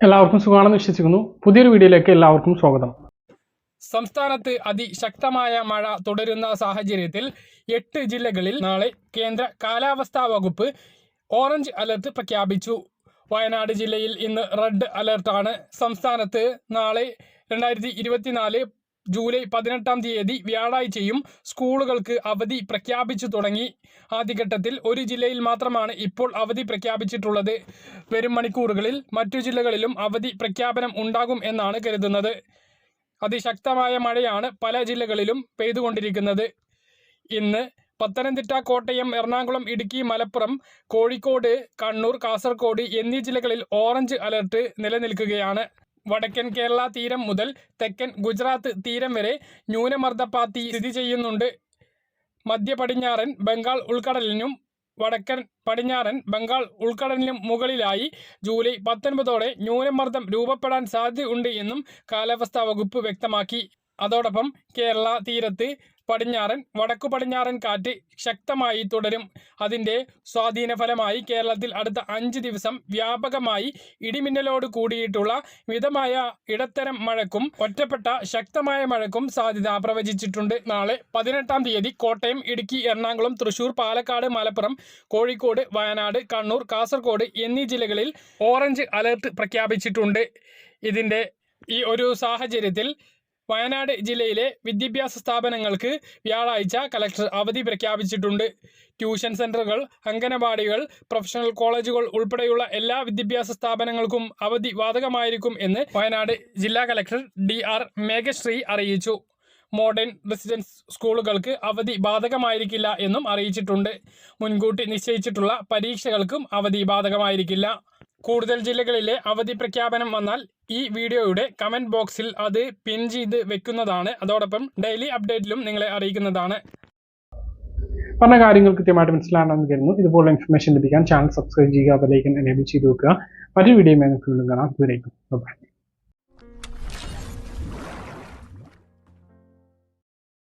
എല്ലാവർക്കും സുഖമാണെന്ന് വിശ്വസിക്കുന്നു. പുതിയൊരു വീഡിയോയിലേക്ക് എല്ലാവർക്കും സ്വാഗതം. സംസ്ഥാനത്ത് അതിശക്തമായ മഴ തുടരുന്ന സാഹചര്യത്തിൽ എട്ട് ജില്ലകളിൽ നാളെ കേന്ദ്ര കാലാവസ്ഥാ വകുപ്പ് ഓറഞ്ച് അലർട്ട് പ്രഖ്യാപിച്ചു. വയനാട് ജില്ലയിൽ ഇന്ന് റെഡ് അലർട്ടാണ്. സംസ്ഥാനത്ത് നാളെ രണ്ടായിരത്തി ഇരുപത്തിനാല് ജൂലൈ പതിനെട്ടാം തീയതി വ്യാഴാഴ്ചയും സ്കൂളുകൾക്ക് അവധി പ്രഖ്യാപിച്ചു തുടങ്ങി. ആദ്യഘട്ടത്തിൽ ഒരു ജില്ലയിൽ മാത്രമാണ് ഇപ്പോൾ അവധി പ്രഖ്യാപിച്ചിട്ടുള്ളത്. വരും മണിക്കൂറുകളിൽ മറ്റു ജില്ലകളിലും അവധി പ്രഖ്യാപനം ഉണ്ടാകും എന്നാണ് കരുതുന്നത്. അതിശക്തമായ മഴയാണ് പല ജില്ലകളിലും പെയ്തുകൊണ്ടിരിക്കുന്നത്. ഇന്ന് പത്തനംതിട്ട കോട്ടയം എറണാകുളം ഇടുക്കി മലപ്പുറം കോഴിക്കോട് കണ്ണൂർ കാസർഗോഡ് എന്നീ ജില്ലകളിൽ ഓറഞ്ച് അലർട്ട് നിലനിൽക്കുകയാണ്. വടക്കൻ കേരള തീരം മുതൽ തെക്കൻ ഗുജറാത്ത് തീരം വരെ ന്യൂനമർദ്ദപാത്തി സ്ഥിതി ചെയ്യുന്നുണ്ട്. മധ്യ പടിഞ്ഞാറൻ ബംഗാൾ ഉൾക്കടലിനും വടക്കൻ പടിഞ്ഞാറൻ ബംഗാൾ ഉൾക്കടലിനും മുകളിലായി ജൂലൈ പത്തൊൻപതോടെ ന്യൂനമർദ്ദം രൂപപ്പെടാൻ സാധ്യതയുണ്ട് എന്നും കാലാവസ്ഥാ വകുപ്പ് വ്യക്തമാക്കി. അതോടൊപ്പം കേരള തീരത്ത് പടിഞ്ഞാറൻ വടക്കു പടിഞ്ഞാറൻ കാറ്റ് ശക്തമായി തുടരും. അതിന്റെ സ്വാധീനഫലമായി കേരളത്തിൽ അടുത്ത അഞ്ച് ദിവസം വ്യാപകമായി ഇടിമിന്നലോട് കൂടിയിട്ടുള്ള മിതമായ ഇടത്തരം മഴക്കും ഒറ്റപ്പെട്ട ശക്തമായ മഴക്കും സാധ്യത പ്രവചിച്ചിട്ടുണ്ട്. നാളെ പതിനെട്ടാം തീയതി കോട്ടയം ഇടുക്കി എറണാകുളം തൃശൂർ പാലക്കാട് മലപ്പുറം കോഴിക്കോട് വയനാട് കണ്ണൂർ കാസർഗോഡ് എന്നീ ജില്ലകളിൽ ഓറഞ്ച് അലർട്ട് പ്രഖ്യാപിച്ചിട്ടുണ്ട്. ഇതിന്റെ ഈ ഒരു സാഹചര്യത്തിൽ വയനാട് ജില്ലയിലെ വിദ്യാഭ്യാസ സ്ഥാപനങ്ങൾക്ക് വ്യാഴാഴ്ച കലക്ടർ അവധി പ്രഖ്യാപിച്ചിട്ടുണ്ട്. ട്യൂഷൻ സെന്ററുകൾ അംഗനവാടികൾ പ്രൊഫഷണൽ കോളേജുകൾ ഉൾപ്പെടെയുള്ള എല്ലാ വിദ്യാഭ്യാസ സ്ഥാപനങ്ങൾക്കും അവധി ബാധകമായിരിക്കും എന്ന് വയനാട് ജില്ലാ കലക്ടർ ഡി ആർ മേഘശ്രീ അറിയിച്ചു. മോഡേൺ റെസിഡൻസ് സ്കൂളുകൾക്ക് അവധി ബാധകമായിരിക്കില്ല എന്നും അറിയിച്ചിട്ടുണ്ട്. മുൻകൂട്ടി നിശ്ചയിച്ചിട്ടുള്ള പരീക്ഷകൾക്കും അവധി ബാധകമായിരിക്കില്ല. കൂടുതൽ ജില്ലകളിലെ അവധി പ്രഖ്യാപനം വന്നാൽ ഈ വീഡിയോയുടെ കമന്റ് ബോക്സിൽ അത് പിൻ ചെയ്ത് വെക്കുന്നതാണ്. അതോടൊപ്പം ഡെയിലി അപ്ഡേറ്റിലും നിങ്ങളെ അറിയിക്കുന്നതാണ്. പറഞ്ഞ കാര്യങ്ങൾ കൃത്യമായിട്ട് മനസ്സിലാണെന്ന് കരുതുന്നു. ഇതുപോലെ ഇൻഫർമേഷൻ ലഭിക്കാൻ ചാനൽ സബ്സ്ക്രൈബ് ചെയ്യുക അതിലേക്ക് എനേബിൾ ചെയ്ത് വെക്കുക. മറ്റൊരു വീഡിയോ കാണാം.